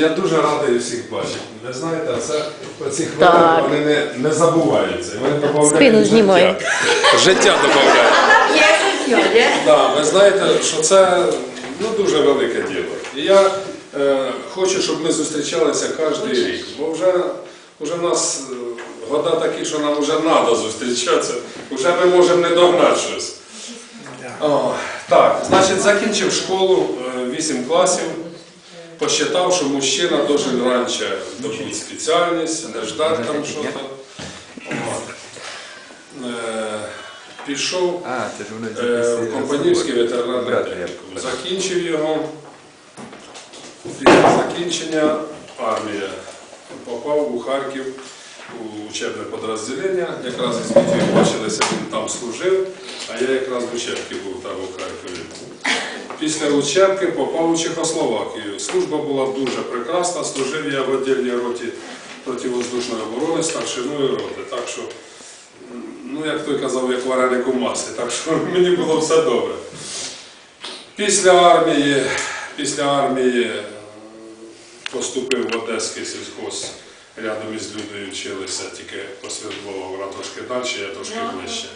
я дуже радий всіх бачити. Ви знаєте, це оці хвилини вони не, не забуваються. Вони додають Спину життя. знімаю. Життя додають. Є щось, є? Да, ви знаєте, що це ну, дуже велике діло. І я е, хочу, щоб ми зустрічалися кожен рік, бо вже, вже в нас е, года такі, що нам вже треба зустрічатися, вже ми можемо не догнати щось. О, так, значить, закінчив школу, 8 класів, посчитав, що мужчина должен раніше добути спеціальність, не ждати там щось. Пішов в Компанівський ветеринарний технікум. Закінчив його. Після закінчення армія попав у Харків у учебне підрозділення. Якраз із Вітєю бачилися, він там служив, а я якраз в учебці був там у Харкові. Після учебки попав у Чехословакію. Служба була дуже прекрасна. Служив я в віддільній роті противоздушної оборони старшиною роти. Так що ну як той казав, як вареник у маслі, так що мені було все добре. Після армії, після армії е, поступив в Одеський сільхоз. Рядом із Людою вчилися, тільки Львова, вона трошки далі, я трошки ближче.